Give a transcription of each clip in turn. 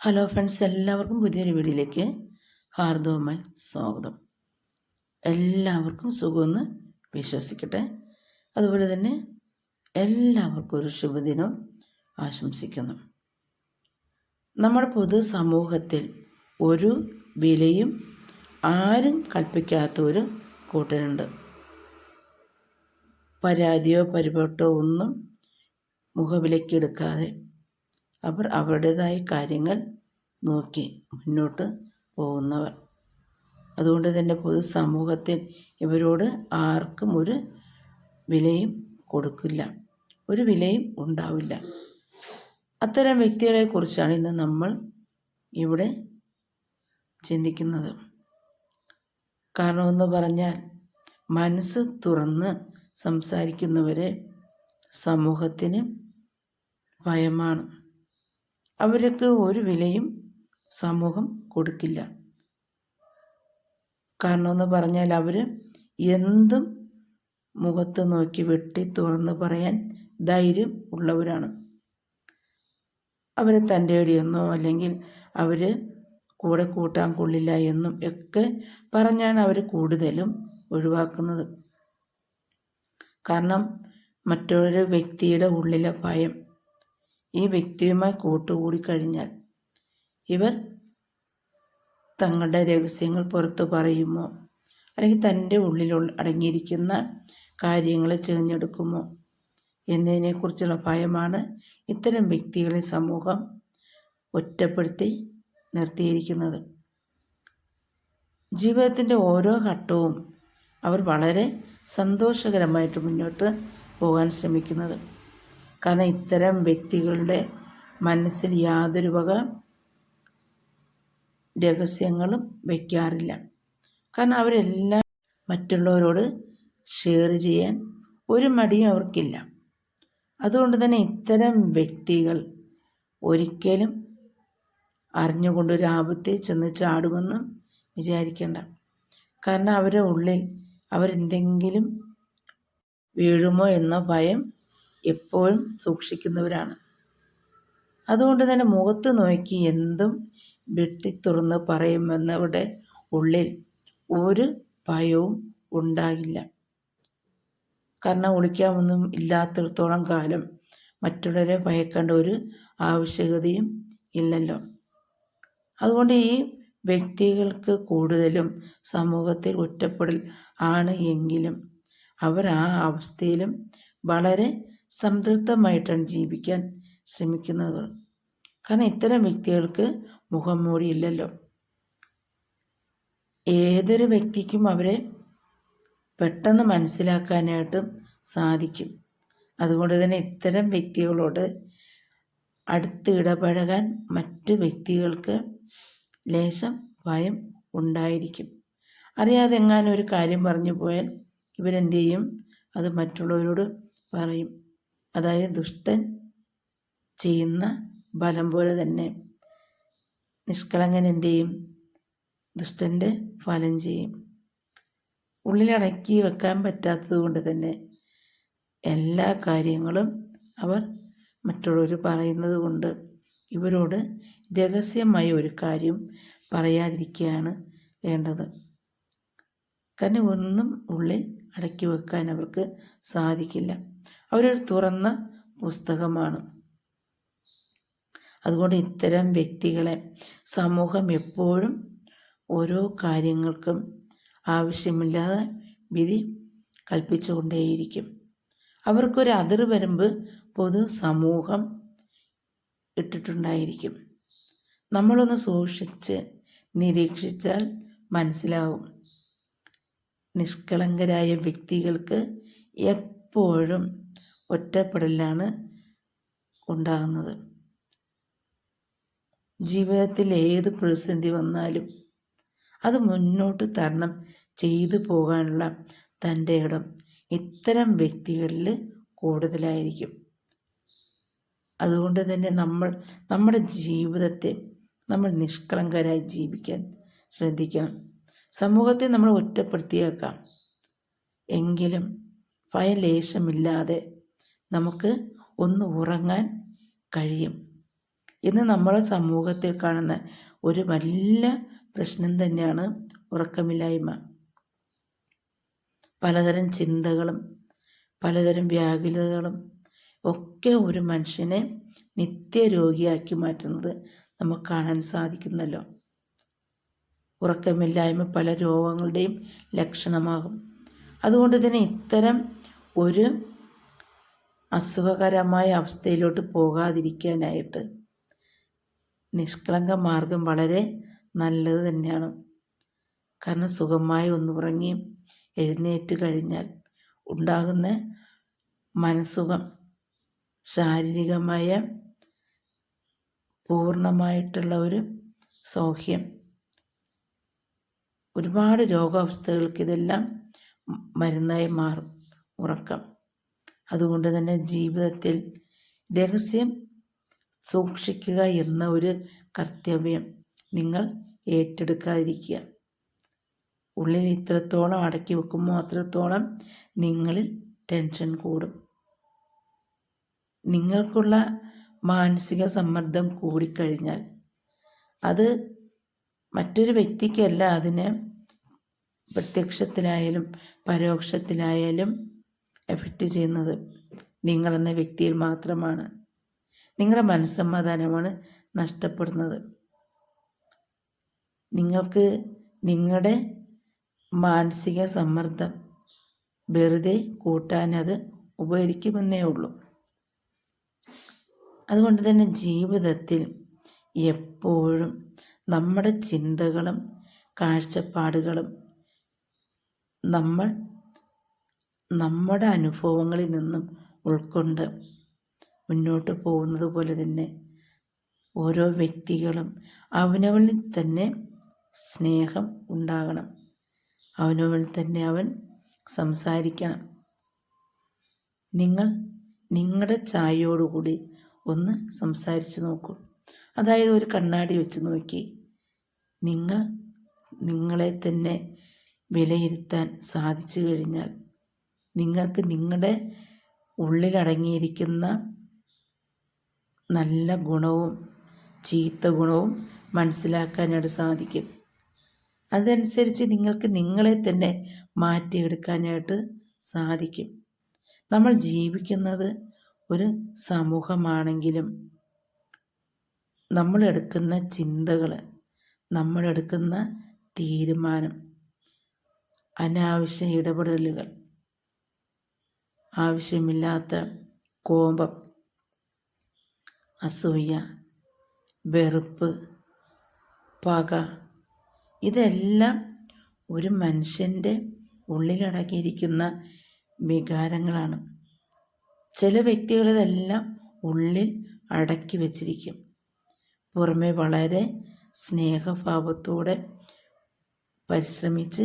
Hello friends എല്ലാവർക്കും പുതിയൊരു വീഡിയോയിലേക്ക് ഹാർദവുമായി സ്വാഗതം. എല്ലാവർക്കും സുഖമെന്ന് വിശ്വസിക്കട്ടെ. അതുപോലെ തന്നെ എല്ലാവർക്കും ഒരു ശുഭദിനം ആശംസിക്കുന്നു. നമ്മുടെ പൊതു സമൂഹത്തിൽ ഒരു വിലയും ആരും കൽപ്പിക്കാത്ത ഒരു കൂട്ടരുണ്ട്. പരാതിയോ പരിപാട്ടോ ഒന്നും മുഖവിലക്കെടുക്കാതെ അവർ അവരുടേതായ കാര്യങ്ങൾ നോക്കി മുന്നോട്ട് പോകുന്നവർ. അതുകൊണ്ട് തന്നെ പൊതു സമൂഹത്തിൽ ഇവരോട് ആർക്കും ഒരു വിലയും കൊടുക്കില്ല. ഒരു വിലയും ഉണ്ടാവില്ല. അത്തരം വ്യക്തികളെക്കുറിച്ചാണ് ഇന്ന് നമ്മൾ ഇവിടെ ചിന്തിക്കുന്നത്. കാരണമെന്ന് പറഞ്ഞാൽ മനസ്സ് തുറന്ന് സംസാരിക്കുന്നവരെ സമൂഹത്തിന് ഭയമാണ്. അവർക്ക് ഒരു വിലയും സമൂഹം കൊടുക്കില്ല. കാരണമെന്ന് പറഞ്ഞാൽ അവർ എന്തും മുഖത്ത് നോക്കി വെട്ടി തുറന്ന് പറയാൻ ധൈര്യം ഉള്ളവരാണ്. അവർ തന്റെ ഇടിയെന്നോ അല്ലെങ്കിൽ അവർ കൂടെ കൂട്ടാൻ കൊള്ളില്ല എന്നും ഒക്കെ പറഞ്ഞാണ് അവർ കൂടുതലും ഒഴിവാക്കുന്നത്. കാരണം മറ്റൊരു വ്യക്തിയുടെ ഉള്ളിലെ ഭയം ഈ വ്യക്തിയുമായി കൂട്ടുകൂടി കഴിഞ്ഞാൽ ഇവർ തങ്ങളുടെ രഹസ്യങ്ങൾ പുറത്തു പറയുമോ? അല്ലെങ്കിൽ തന്റെ ഉള്ളിൽ അടങ്ങിയിരിക്കുന്ന കാര്യങ്ങളെ ചേർന്നെടുക്കുമോ എന്നതിനെക്കുറിച്ചുള്ള ഭയമാണ് ഇത്തരം വ്യക്തികളെ സമൂഹം ഒറ്റപ്പെടുത്തി നിർത്തിയിരിക്കുന്നത്. ജീവിതത്തിന്റെ ഓരോ ഘട്ടവും അവർ വളരെ സന്തോഷകരമായിട്ട് മുന്നോട്ട് പോകാൻ ശ്രമിക്കുന്നത്. കാരണം ഇത്തരം വ്യക്തികളുടെ മനസ്സിൽ യാതൊരു വക രഹസ്യങ്ങളും വയ്ക്കാറില്ല കാരണം അവരെല്ലാം മറ്റുള്ളവരോട് ഷെയർ ചെയ്യാൻ ഒരു മടിയും അവർക്കില്ല. അതുകൊണ്ട് തന്നെ ഇത്തരം വ്യക്തികൾ ഒരിക്കലും അറിഞ്ഞുകൊണ്ടൊരു ആപത്തിൽ ചെന്ന് ചാടുമെന്നും വിചാരിക്കേണ്ട. കാരണം അവരുടെ ഉള്ളിൽ അവരെന്തെങ്കിലും വീഴുമോ എന്ന ഭയം എപ്പോഴും സൂക്ഷിക്കുന്നവരാണ്. അതുകൊണ്ട് തന്നെ മുഖത്ത് നോക്കി എന്തും വെട്ടിത്തുറന്ന് പറയുമെന്നവരുടെ ഉള്ളിൽ ഒരു ഭയവും ഉണ്ടാകില്ല. കാരണം ഒളിക്കാമൊന്നും ഇല്ലാത്തിടത്തോളം കാലം മറ്റുള്ളവരെ ഭയക്കേണ്ട ഒരു ആവശ്യകതയും ഇല്ലല്ലോ. അതുകൊണ്ട് ഈ വ്യക്തികൾക്ക് കൂടുതലും സമൂഹത്തിൽ ഒറ്റപ്പെടൽ ആണ് എങ്കിലും അവർ ആ അവസ്ഥയിലും വളരെ സംതൃപ്തമായിട്ടാണ് ജീവിക്കാൻ ശ്രമിക്കുന്നത് കാരണം ഇത്തരം വ്യക്തികൾക്ക് മുഖം മൂടിയില്ലല്ലോ ഏതൊരു വ്യക്തിക്കും അവരെ പെട്ടെന്ന് മനസ്സിലാക്കാനായിട്ടും സാധിക്കും. അതുകൊണ്ട് തന്നെ ഇത്തരം വ്യക്തികളോട് അടുത്ത് ഇടപഴകാൻ മറ്റ് വ്യക്തികൾക്ക് ലേശം ഭയം ഉണ്ടായിരിക്കും. അറിയാതെ എങ്ങാനും ഒരു കാര്യം പറഞ്ഞു പോയാൽ ഇവരെന്ത് ചെയ്യും? അത് മറ്റുള്ളവരോട് പറയും. അതായത് ദുഷ്ടൻ ചെയ്യുന്ന ഫലം പോലെ തന്നെ ചെയ്യും ദുഷ്ടന്റെ ഫലം ചെയ്യും. ഉള്ളിലടക്കി വെക്കാൻ പറ്റാത്തത് കൊണ്ട് തന്നെ എല്ലാ കാര്യങ്ങളും അവർ മറ്റുള്ളവർ പറയുന്നത് കൊണ്ട് ഇവരോട് രഹസ്യമായ ഒരു കാര്യം പറയാതിരിക്കുകയാണ് വേണ്ടത്. കാരണം ഒന്നും ഉള്ളിൽ അടക്കി വെക്കാൻ അവർക്ക് സാധിക്കില്ല. അവരൊരു തുറന്ന പുസ്തകമാണ്. അതുകൊണ്ട് ഇത്തരം വ്യക്തികളെ സമൂഹം എപ്പോഴും ഓരോ കാര്യങ്ങൾക്കും ആവശ്യമില്ലാതെ വിധി കൽപ്പിച്ചുകൊണ്ടേയിരിക്കും. അവർക്കൊരു അതിർവരമ്പ് പൊതു സമൂഹം ഇട്ടിട്ടുണ്ടായിരിക്കും. നമ്മളൊന്ന് സൂക്ഷിച്ച് നിരീക്ഷിച്ചാൽ മനസ്സിലാവും. നിഷ്കളങ്കരായ വ്യക്തികൾക്ക് എപ്പോഴും ഒറ്റപ്പെടലാണ് ഉണ്ടാകുന്നത്. ജീവിതത്തിൽ ഏത് പ്രതിസന്ധി വന്നാലും അത് മുന്നോട്ട് തരണം ചെയ്തു പോകാനുള്ള തന്റെ ഇടം ഇത്തരം വ്യക്തികളിൽ കൂടുതലായിരിക്കും. അതുകൊണ്ട് തന്നെ നമ്മൾ നമ്മുടെ ജീവിതത്തെ നമ്മൾ നിഷ്കളങ്കരായി ജീവിക്കാൻ ശ്രദ്ധിക്കണം. സമൂഹത്തെ നമ്മൾ ഒറ്റപ്പെടുത്തിയേക്കാം. എങ്കിലും ഭയലേശമില്ലാതെ നമുക്ക് ഒന്ന് ഉറങ്ങാൻ കഴിയും. ഇന്ന് നമ്മുടെ സമൂഹത്തിൽ കാണുന്ന ഒരു വലിയ പ്രശ്നം തന്നെയാണ് ഉറക്കമില്ലായ്മ. പലതരം ചിന്തകളും പലതരം വ്യാകുലതകളും ഒക്കെ ഒരു മനുഷ്യനെ നിത്യരോഗിയാക്കി മാറ്റുന്നത് നമുക്ക് കാണാൻ സാധിക്കുന്നല്ലോ. ഉറക്കമില്ലായ്മ പല രോഗങ്ങളുടെയും ലക്ഷണമാകും. അതുകൊണ്ട് തന്നെ ഇത്തരം ഒരു അസുഖകരമായ അവസ്ഥയിലോട്ട് പോകാതിരിക്കാനായിട്ട്. നിഷ്കളങ്ക മാർഗം വളരെ നല്ലത് തന്നെയാണ്. കാരണം സുഖമായി ഒന്ന് ഉറങ്ങി എഴുന്നേറ്റ് കഴിഞ്ഞാൽ ഉണ്ടാകുന്ന മനസ്സുഖം ശാരീരികമായ പൂർണമായിട്ടുള്ള ഒരു സൗഖ്യം. ഒരുപാട് രോഗാവസ്ഥകൾക്ക് ഇതെല്ലാം മരുന്നായി മാറും. ഉറക്കം. അതുകൊണ്ട് തന്നെ ജീവിതത്തിൽ രഹസ്യം സൂക്ഷിക്കുക എന്ന ഒരു കർത്തവ്യം നിങ്ങൾ ഏറ്റെടുക്കാതിരിക്കുക. ഉള്ളിൽ ഇത്രത്തോളം അടക്കി വെക്കുമ്പോൾ അത്രത്തോളം നിങ്ങളിൽ ടെൻഷൻ കൂടും. നിങ്ങൾക്കുള്ള മാനസിക സമ്മർദ്ദം കൂടിക്കഴിഞ്ഞാൽ അത് മറ്റൊരു വ്യക്തിക്കല്ല അതിനെ പ്രത്യക്ഷത്തിലായാലും പരോക്ഷത്തിലായാലും എഫക്റ്റ് ചെയ്യുന്നത് നിങ്ങളെന്ന വ്യക്തിയിൽ മാത്രമാണ്. നിങ്ങളുടെ മനസ്സമാധാനമാണ് നഷ്ടപ്പെടുന്നത്. നിങ്ങൾക്ക് നിങ്ങളുടെ മാനസിക സമ്മർദ്ദം വെറുതെ കൂട്ടാനത് ഉപകരിക്കുമെന്നേ ഉള്ളൂ. അതുകൊണ്ട് തന്നെ ജീവിതത്തിൽ എപ്പോഴും നമ്മുടെ ചിന്തകളും കാഴ്ചപ്പാടുകളും നമ്മൾ നമ്മുടെ അനുഭവങ്ങളിൽ നിന്നും ഉൾക്കൊണ്ട് മുന്നോട്ട് പോകുന്നത് പോലെ തന്നെ ഓരോ വ്യക്തികളും അവനവനിൽ തന്നെ സ്നേഹം ഉണ്ടാകണം. അവനവനിൽ തന്നെ അവൻ സംസാരിക്കണം. നിങ്ങൾ നിങ്ങളുടെ ചായയോടുകൂടി ഒന്ന് സംസാരിച്ച് നോക്കൂ. അതായത് ഒരു കണ്ണാടി വെച്ച് നോക്കി. നിങ്ങൾ നിങ്ങളെ തന്നെ വിലയിരുത്താൻ സാധിച്ചു കഴിഞ്ഞാൽ നിങ്ങൾക്ക് നിങ്ങളുടെ ഉള്ളിലടങ്ങിയിരിക്കുന്ന നല്ല ഗുണവും ചീത്ത ഗുണവും മനസ്സിലാക്കാനായിട്ട് സാധിക്കും. അതനുസരിച്ച് നിങ്ങൾക്ക് നിങ്ങളെ തന്നെ മാറ്റിയെടുക്കാനായിട്ട് സാധിക്കും. നമ്മൾ ജീവിക്കുന്നത് ഒരു സമൂഹമാണെങ്കിലും നമ്മളെടുക്കുന്ന ചിന്തകൾ നമ്മളെടുക്കുന്ന തീരുമാനം അനാവശ്യ ഇടപെടലുകൾ ആവശ്യമില്ലാത്ത കോപം അസൂയ വെറുപ്പ് പക ഇതെല്ലാം ഒരു മനുഷ്യന്റെ ഉള്ളിലടങ്ങിയിരിക്കുന്ന വികാരങ്ങളാണ്. ചില വ്യക്തികളിതെല്ലാം ഉള്ളിൽ അടക്കി വച്ചിരിക്കും. പുറമെ വളരെ സ്നേഹഭാവത്തോടെ പരിശ്രമിച്ച്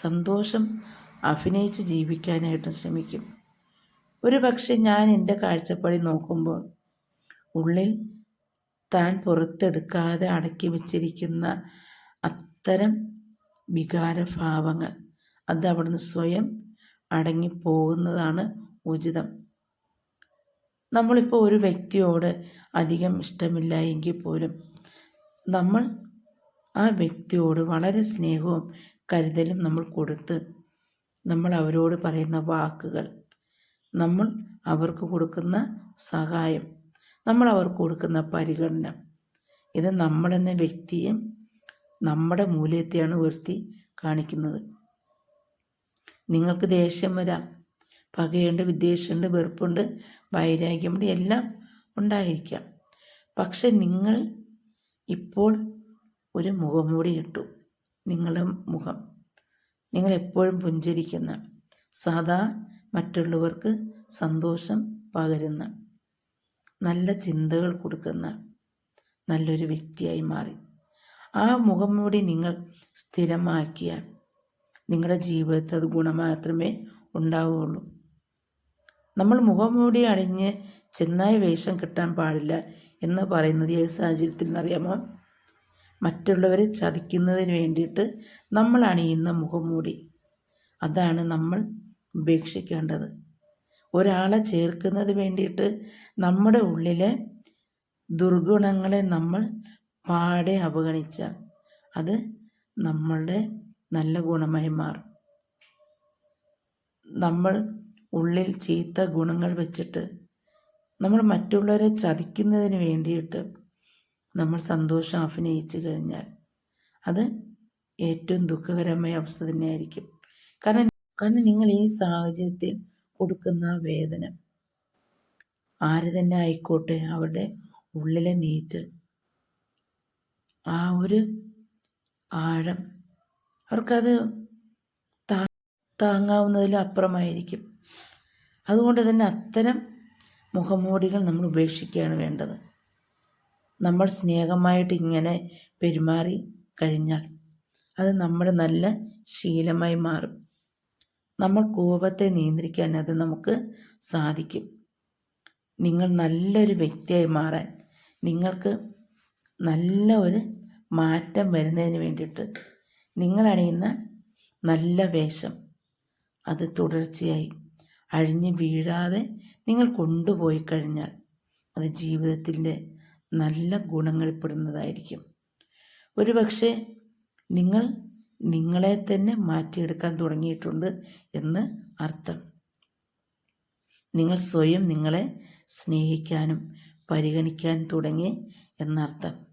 സന്തോഷം അഭിനയിച്ച് ജീവിക്കാനായിട്ടും ശ്രമിക്കും. ഒരു പക്ഷെ ഞാൻ എന്റെ കാഴ്ചപ്പാടി നോക്കുമ്പോൾ ഉള്ളിൽ താൻ പുറത്തെടുക്കാതെ അടക്കി വച്ചിരിക്കുന്ന അത്തരം വികാരഭാവങ്ങൾ അത് അവിടുന്ന് സ്വയം അടങ്ങിപ്പോകുന്നതാണ് ഉചിതം. നമ്മളിപ്പോൾ ഒരു വ്യക്തിയോട് അധികം ഇഷ്ടമില്ല എങ്കിൽ പോലും നമ്മൾ ആ വ്യക്തിയോട് വളരെ സ്നേഹവും കരുതലും നമ്മൾ കൊടുത്ത് നമ്മൾ അവരോട് പറയുന്ന വാക്കുകൾ നമ്മൾ അവർക്ക് കൊടുക്കുന്ന സഹായം നമ്മൾ അവർക്ക് കൊടുക്കുന്ന പരിഗണന. ഇത് നമ്മളെന്ന വ്യക്തിയും നമ്മുടെ മൂല്യത്തെയാണ് ഉയർത്തി കാണിക്കുന്നത്. നിങ്ങൾക്ക് ദേഷ്യം വരാം പകയുണ്ട് വിദ്വേഷമുണ്ട് വെറുപ്പുണ്ട് വൈരാഗ്യമുണ്ട് എല്ലാം ഉണ്ടായിരിക്കാം. പക്ഷെ നിങ്ങൾ ഇപ്പോൾ ഒരു മുഖം കൂടി ഇട്ടു. നിങ്ങളുടെ മുഖം. നിങ്ങൾ എപ്പോഴും പുഞ്ചരിക്കുന്ന സാധാ മറ്റുള്ളവർക്ക് സന്തോഷം പകരുന്ന നല്ല ചിന്തകൾ കൊടുക്കുന്ന നല്ലൊരു വ്യക്തിയായി മാറി. ആ മുഖംമൂടി നിങ്ങൾ സ്ഥിരമാക്കിയാൽ നിങ്ങളുടെ ജീവിതത്തിൽ അത് ഗുണം മാത്രമേ ഉണ്ടാവുകയുള്ളൂ. നമ്മൾ മുഖംമൂടി അണിഞ്ഞ് ചെന്നായ വേഷം കിട്ടാൻ പാടില്ല എന്ന് പറയുന്നത് ഏത് സാഹചര്യത്തിൽ നിന്നറിയാമോ മറ്റുള്ളവരെ ചതിക്കുന്നതിന് വേണ്ടിയിട്ട് നമ്മൾ അണിയുന്ന മുഖംമൂടി. അതാണ് നമ്മൾ ഉപേക്ഷിക്കേണ്ടത്. ഒരാളെ ചേർക്കുന്നത് വേണ്ടിയിട്ട് നമ്മുടെ ഉള്ളിലെ ദുർഗുണങ്ങളെ നമ്മൾ പാടെ അവഗണിച്ചാൽ അത് നമ്മളുടെ നല്ല ഗുണമായി മാറും. നമ്മൾ ഉള്ളിൽ ചീത്ത ഗുണങ്ങൾ വെച്ചിട്ട് നമ്മൾ മറ്റുള്ളവരെ ചതിക്കുന്നതിന് വേണ്ടിയിട്ട് നമ്മൾ സന്തോഷം അഭിനയിച്ചു കഴിഞ്ഞാൽ അത് ഏറ്റവും ദുഃഖകരമായ അവസ്ഥ തന്നെയായിരിക്കും. കാരണം കാരണം നിങ്ങൾ ഈ സാഹചര്യത്തിൽ കൊടുക്കുന്ന വേദന ആര് തന്നെ ആയിക്കോട്ടെ അവരുടെ ഉള്ളിലെ നീറ്റ്. ആ ഒരു ആഴം അവർക്കത് താ താങ്ങാവുന്നതിലും അപ്പുറമായിരിക്കും. അതുകൊണ്ട് തന്നെ അത്തരം മുഖമൂടികൾ നമ്മൾ ഉപേക്ഷിക്കുകയാണ് വേണ്ടത്. നമ്മൾ സ്നേഹമായിട്ട് ഇങ്ങനെ പെരുമാറി കഴിഞ്ഞാൽ അത് നമ്മുടെ നല്ല ശീലമായി മാറും. നമ്മൾ കോപത്തെ നിയന്ത്രിക്കാൻ അത് നമുക്ക് സാധിക്കും. നിങ്ങൾ നല്ലൊരു വ്യക്തിയായി മാറാൻ നിങ്ങൾക്ക് നല്ല ഒരു മാറ്റം വരുന്നതിന് വേണ്ടിയിട്ട് നിങ്ങളണിയുന്ന നല്ല വേഷം അത് തുടർച്ചയായി അഴിഞ്ഞ് വീഴാതെ നിങ്ങൾ കൊണ്ടുപോയി കഴിഞ്ഞാൽ അത് ജീവിതത്തിന്റെ നല്ല ഗുണങ്ങളിൽപ്പെടുന്നതായിരിക്കും ഒരു പക്ഷേ നിങ്ങൾ നിങ്ങളെ തന്നെ മാറ്റിയെടുക്കാൻ തുടങ്ങിയിട്ടുണ്ട് എന്ന് അർത്ഥം. നിങ്ങൾ സ്വയം നിങ്ങളെ സ്നേഹിക്കാനും പരിഗണിക്കാൻ തുടങ്ങി എന്നർത്ഥം.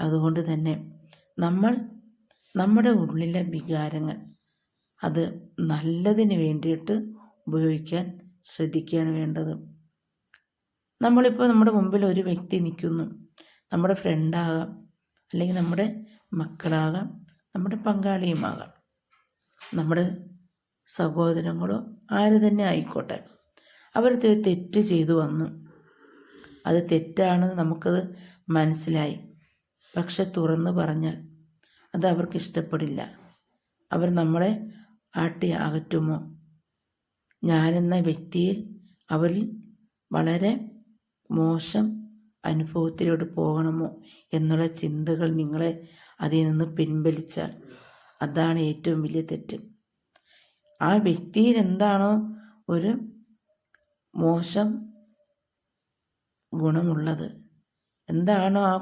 അതുകൊണ്ട് തന്നെ നമ്മൾ നമ്മുടെ ഉള്ളിലെ വികാരങ്ങൾ അത് നല്ലതിന് വേണ്ടിയിട്ട് ഉപയോഗിക്കാൻ ശ്രദ്ധിക്കുകയാണ് വേണ്ടത്. നമ്മളിപ്പോൾ നമ്മുടെ മുമ്പിൽ ഒരു വ്യക്തി നിൽക്കുന്നു. നമ്മുടെ ഫ്രണ്ടാകാം അല്ലെങ്കിൽ നമ്മുടെ മക്കളാകാം. നമ്മുടെ പങ്കാളിയുമാകാം. നമ്മുടെ സഹോദരങ്ങളോ ആര് തന്നെ ആയിക്കോട്ടെ അവർ തെറ്റ് ചെയ്തു വന്നു. അത് തെറ്റാണെന്ന് നമുക്കത് മനസ്സിലായി. പക്ഷെ തുറന്ന് പറഞ്ഞാൽ അത് അവർക്ക് ഇഷ്ടപ്പെടില്ല. അവർ നമ്മളെ ആട്ടി അകറ്റുമോ? ഞാനെന്ന വ്യക്തിയിൽ അവരിൽ വളരെ മോശം അനുഭവത്തിലൂടെ പോകണമോ എന്നുള്ള ചിന്തകൾ നിങ്ങളെ അതിൽ നിന്ന് പിൻവലിച്ചാൽ അതാണ് ഏറ്റവും വലിയ തെറ്റ്. ആ വ്യക്തിയിൽ എന്താണോ ഒരു മോശം ഗുണമുള്ളത്. എന്താണോ ആ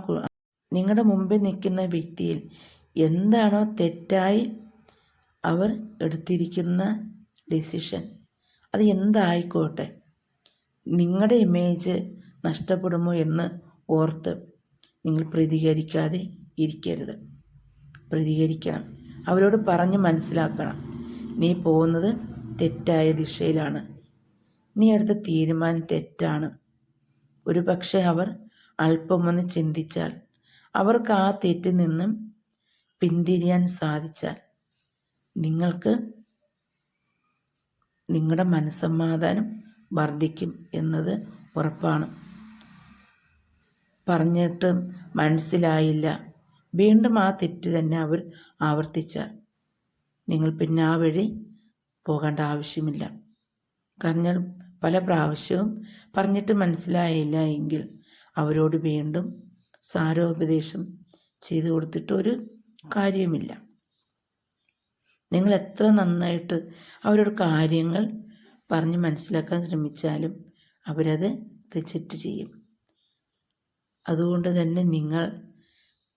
നിങ്ങളുടെ മുമ്പിൽ നിൽക്കുന്ന വ്യക്തിയിൽ എന്താണോ തെറ്റായി അവർ എടുത്തിരിക്കുന്ന ഡിസിഷൻ അത് എന്തായിക്കോട്ടെ? നിങ്ങളുടെ ഇമേജ് നഷ്ടപ്പെടുമോ എന്ന് ഓർത്ത് നിങ്ങൾ പ്രതികരിക്കാതെ ഇരിക്കരുത്. പ്രതികരിക്കണം. അവരോട് പറഞ്ഞ് മനസ്സിലാക്കണം. നീ പോകുന്നത് തെറ്റായ ദിശയിലാണ്. നീ എടുത്ത തീരുമാനം തെറ്റാണ്. ഒരു പക്ഷേ അവർ അല്പമൊന്ന് ചിന്തിച്ചാൽ അവർക്ക് ആ തെറ്റിൽ നിന്നും പിന്തിരിയാൻ സാധിച്ചാൽ നിങ്ങൾക്ക് നിങ്ങളുടെ മനസ്സമാധാനം വർദ്ധിക്കും എന്നത് ഉറപ്പാണ്. പറഞ്ഞിട്ട് മനസ്സിലായില്ല. വീണ്ടും ആ തെറ്റ് തന്നെ അവർ ആവർത്തിച്ചാൽ നിങ്ങൾ പിന്നെ ആ വഴി പോകേണ്ട ആവശ്യമില്ല. കാരണം പല പ്രാവശ്യവും പറഞ്ഞിട്ട് മനസ്സിലായില്ല എങ്കിൽ അവരോട് വീണ്ടും സാരോപദേശം ചെയ്തു കൊടുത്തിട്ട് ഒരു നിങ്ങൾ എത്ര നന്നായിട്ട് അവരോട് കാര്യങ്ങൾ പറഞ്ഞ് മനസ്സിലാക്കാൻ ശ്രമിച്ചാലും അവരത് റിജക്റ്റ് ചെയ്യും. അതുകൊണ്ട് തന്നെ നിങ്ങൾ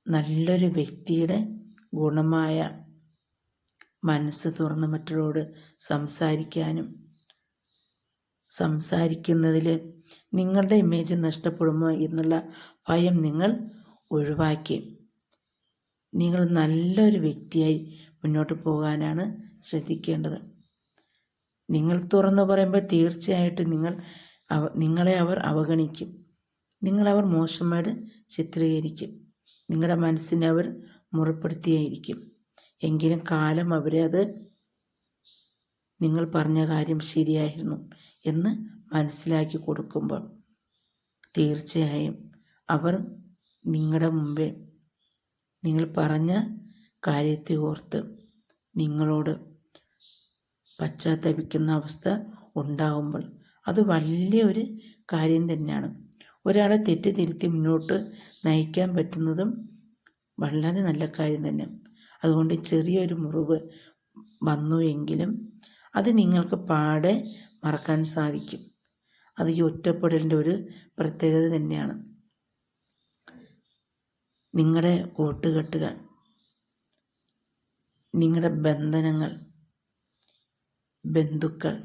നല്ലൊരു വ്യക്തിയുടെ ഗുണമായ മനസ്സ് തുറന്ന് മറ്റുള്ളവരോട് സംസാരിക്കാനും സംസാരിക്കുന്നതിൽ നിങ്ങളുടെ ഇമേജ് നഷ്ടപ്പെടുമോ എന്നുള്ള ഭയം നിങ്ങൾ ഒഴിവാക്കി. നിങ്ങൾ നല്ലൊരു വ്യക്തിയായി മുന്നോട്ട് പോകാനാണ് ശ്രദ്ധിക്കേണ്ടത്. നിങ്ങൾ തുറന്നു പറയുമ്പോൾ തീർച്ചയായിട്ടും നിങ്ങൾ നിങ്ങളെ അവർ അവഗണിക്കും. നിങ്ങളവർ മോശമായിട്ട് ചിത്രീകരിക്കും. നിങ്ങളുടെ മനസ്സിനെ അവർ മുറപ്പെടുത്തിയായിരിക്കും. എങ്കിലും കാലം അവരെ അത് നിങ്ങൾ പറഞ്ഞ കാര്യം ശരിയായിരുന്നു എന്ന് മനസ്സിലാക്കി കൊടുക്കുമ്പോൾ തീർച്ചയായും അവർ നിങ്ങളുടെ മുമ്പേ നിങ്ങൾ പറഞ്ഞ കാര്യത്തെ ഓർത്ത് നിങ്ങളോട് പശ്ചാത്തപിക്കുന്ന അവസ്ഥ ഉണ്ടാകുമ്പോൾ അത് വലിയൊരു കാര്യം തന്നെയാണ്. ഒരാളെ തെറ്റ് തിരുത്തി മുന്നോട്ട് നയിക്കാൻ പറ്റുന്നതും വളരെ നല്ല കാര്യം തന്നെ. അതുകൊണ്ട് ചെറിയൊരു മുറിവ് വന്നു എങ്കിലും അത് നിങ്ങൾക്ക് പാടെ മറക്കാൻ സാധിക്കും. അത് ഈ ഒറ്റപ്പെടലിന്റെ ഒരു പ്രത്യേകത തന്നെയാണ്. നിങ്ങളുടെ കൂട്ടുകെട്ടുകൾ നിങ്ങളുടെ ബന്ധനങ്ങൾ ബന്ധുക്കൾ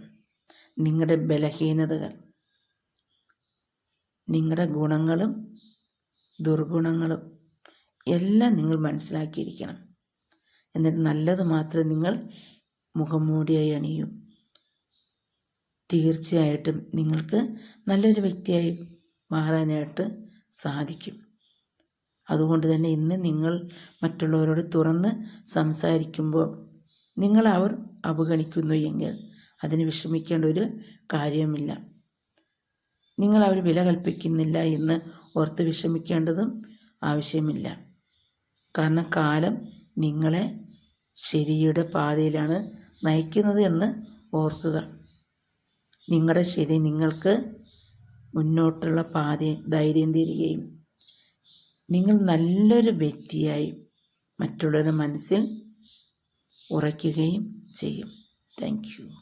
നിങ്ങളുടെ ബലഹീനതകൾ നിങ്ങളുടെ ഗുണങ്ങളും ദുർഗുണങ്ങളും എല്ലാം നിങ്ങൾ മനസ്സിലാക്കിയിരിക്കണം. എന്നിട്ട് നല്ലത് മാത്രം നിങ്ങൾ മുഖംമൂടിയായി അണിയൂ. തീർച്ചയായിട്ടും നിങ്ങൾക്ക് നല്ലൊരു വ്യക്തിയായി മാറാനായിട്ട് സാധിക്കും. അതുകൊണ്ട് തന്നെ ഇന്ന് നിങ്ങൾ മറ്റുള്ളവരോട് തുറന്ന് സംസാരിക്കുമ്പോൾ നിങ്ങൾ അവർ അവഗണിക്കുന്നു എങ്കിൽ അതിന് വിഷമിക്കേണ്ട ഒരു കാര്യവുമില്ല. നിങ്ങൾ അവർ വില കൽപ്പിക്കുന്നില്ല എന്ന് ഓർത്ത് വിഷമിക്കേണ്ടതും ആവശ്യമില്ല. കാരണം കാലം നിങ്ങളെ ശരിയുടെ പാതയിലാണ് നയിക്കുന്നത് എന്ന് ഓർക്കുക. നിങ്ങളുടെ ശരി നിങ്ങൾക്ക് മുന്നോട്ടുള്ള പാത ധൈര്യം തരികയും നിങ്ങൾ നല്ലൊരു വ്യക്തിയായി മറ്റുള്ളവരുടെ മനസ്സിൽ ഉറയ്ക്കുകയും ചെയ്യും. താങ്ക്